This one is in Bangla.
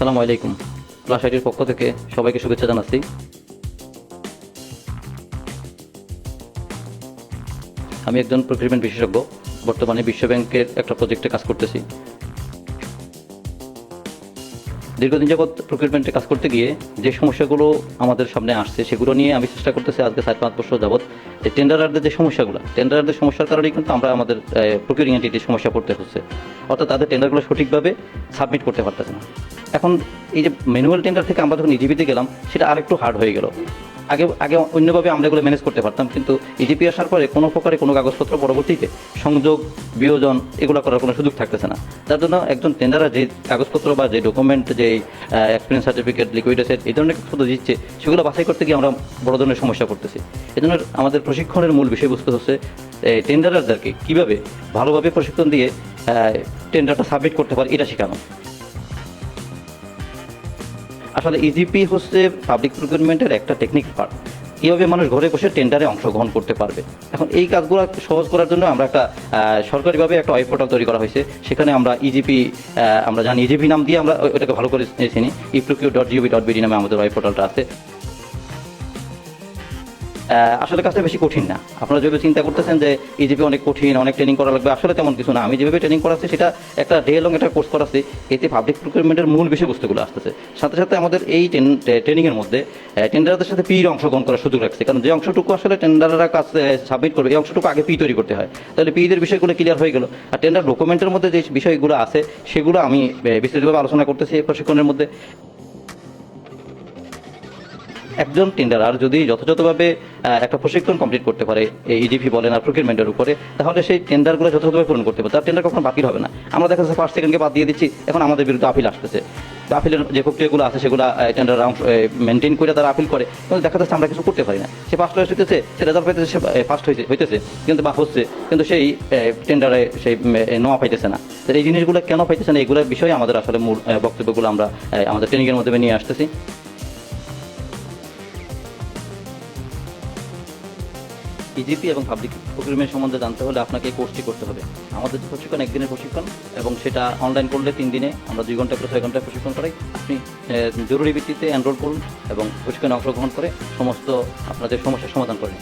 সালাম আলাইকুম। প্লাস আইডির পক্ষ থেকে সবাইকে শুভেচ্ছা জানাচ্ছি। আমি একজন প্রক্রিমেন্ট বিশেষজ্ঞ। বর্তমানে বিশ্ব ব্যাংকের একটা প্রজেক্টে কাজ করতেছি। দীর্ঘদিন যাবৎ প্রক্রিমেন্টে কাজ করতে গিয়ে যে সমস্যাগুলো আমাদের সামনে আসছে, সেগুলো নিয়ে আমি চেষ্টা করতেছি আজকে চার পাঁচ বছর যাবৎ। যে টেন্ডারদের যে সমস্যাগুলো টেন্ডারদের সমস্যার কারণেই কিন্তু আমরা আমাদের প্রকিউরিং এন্টিটির সমস্যা পড়তে হচ্ছে। অর্থাৎ তাদের টেন্ডারগুলো সঠিকভাবে সাবমিট করতে পারতেছে না। এখন এই যে ম্যানুয়াল টেন্ডার থেকে আমরা যখন ইজিপিতে গেলাম, সেটা আরেকটু হার্ড হয়ে গেল। আগে আগে অন্যভাবে আমরা এগুলো ম্যানেজ করতে পারতাম, কিন্তু ইজিপি আসার পরে কোনো প্রকারে কোনো কাগজপত্র পরবর্তীতে সংযোগ, বিয়োজন এগুলো করার কোনো সুযোগ থাকতেছে না। তার জন্য একজন টেন্ডার যে কাগজপত্র বা যে ডকুমেন্ট যে এক্সপিরিয়েন্স সার্টিফিকেট লিকুইড অ্যাসেট এই ধরনের কাগজপত্র দিচ্ছে, সেগুলো বাছাই করতে গিয়ে আমরা বড় ধরনের সমস্যা পড়তেছি। এই জন্য আমাদের প্রশিক্ষণের মূল বিষয়বস্তু হচ্ছে টেন্ডারদেরকে কীভাবে ভালোভাবে প্রশিক্ষণ দিয়ে টেন্ডারটা সাবমিট করতে পারে, এটা শেখানো। আসলে ইজিপি হচ্ছে পাবলিক প্রকিউরমেন্টের একটা টেকনিক পার্ট কীভাবে মানুষ ঘরে বসে টেন্ডারে অংশগ্রহণ করতে পারবে? এখন এই কাজগুলো সহজ করার জন্য আমরা একটা সরকারিভাবে একটা ওয়েব পোর্টাল তৈরি করা হয়েছে। সেখানে আমরা ইজিপি আমরা জানি ইজিপি নাম দিয়ে আমরা ওটাকে ভালো করে চিনি। ইপ্রুকিউ dot G O V dot B D নামে আমাদের ওয়েব পোর্টালটা আছে। আসলে কাজটা বেশি কঠিন না। আপনারা যেভাবে চিন্তা করতেছেন যে ইজিপি অনেক কঠিন, অনেক ট্রেনিং করা লাগবে, আসলে তেমন কিছু না। আমি যেভাবে ট্রেনিং করাচ্ছি, সেটা একটা ডে লং একটা কোর্স করাচ্ছি, এতে পাবলিক প্রকিউরমেন্টের মূল বিষয়বস্তুগুলো আসতেছে। সাথে সাথে আমাদের এই ট্রেনিংয়ের মধ্যে টেন্ডারদের সাথে পির অংশগ্রহণ করার সুযোগ রাখছে। কারণ যে অংশটুকু আসলে টেন্ডাররা কাজ সাবমিট করবে, এই অংশটুকু আগে পি তৈরি করতে হয়। তাহলে পিদের বিষয়গুলো ক্লিয়ার হয়ে গেল। আর টেন্ডার ডকুমেন্টের মধ্যে যে বিষয়গুলো আছে, সেগুলো আমি বিস্তারিতভাবে আলোচনা করতেছি এই প্রশিক্ষণের মধ্যে। একজন টেন্ডার, আর যদি যথাযথভাবে একটা প্রশিক্ষণ কমপ্লিট করতে পারে এই ইজিপি বলেন আর প্রকিউরমেন্টের উপরে, তাহলে সেই টেন্ডারগুলো যথাযথভাবে পূরণ করতে পারে। তার টেন্ডার কখনো বাতিল হবে না। আমরা দেখা যাচ্ছে ফার্স্ট সেকেন্ডকে বাদ দিয়ে দিচ্ছি, এখন আমাদের বিরুদ্ধে আপিল আসতেছে। আপিলের যে প্রক্রিয়াগুলো আছে, সেগুলো টেন্ডার মেনটেন করে তারা আপিল করে, কিন্তু দেখা যাচ্ছে আমরা কিছু করতে পারি না। সে ফার্স্ট হইতেছে, সে রেজাল্ট পাইতেছে, সে ফার্স্ট হয়েছে হইতেছে, কিন্তু বা হচ্ছে, কিন্তু সেই টেন্ডারে সেই নোয়া পাইতেছে না। এই জিনিসগুলো কেন পাইতেছে না এগুলোর বিষয়ে আমাদের আসলে মূল বক্তব্যগুলো আমরা আমাদের ট্রেনিংয়ের মধ্যে নিয়ে আসতেছি। ইজিপি এবং পাবলিক প্রক্রিয়ার সম্বন্ধে জানতে হলে আপনাকে এই কোর্সটি করতে হবে। আমাদের প্রশিক্ষণ, একদিনের প্রশিক্ষণ, এবং সেটা অনলাইন করলে তিন দিনে আমরা দুই ঘণ্টা করে ছয় ঘণ্টা প্রশিক্ষণ করাই। আপনি জরুরি ভিত্তিতে এনরোল করুন এবং প্রশিক্ষণে অংশগ্রহণ করে সমস্ত আপনাদের সমস্যার সমাধান করেন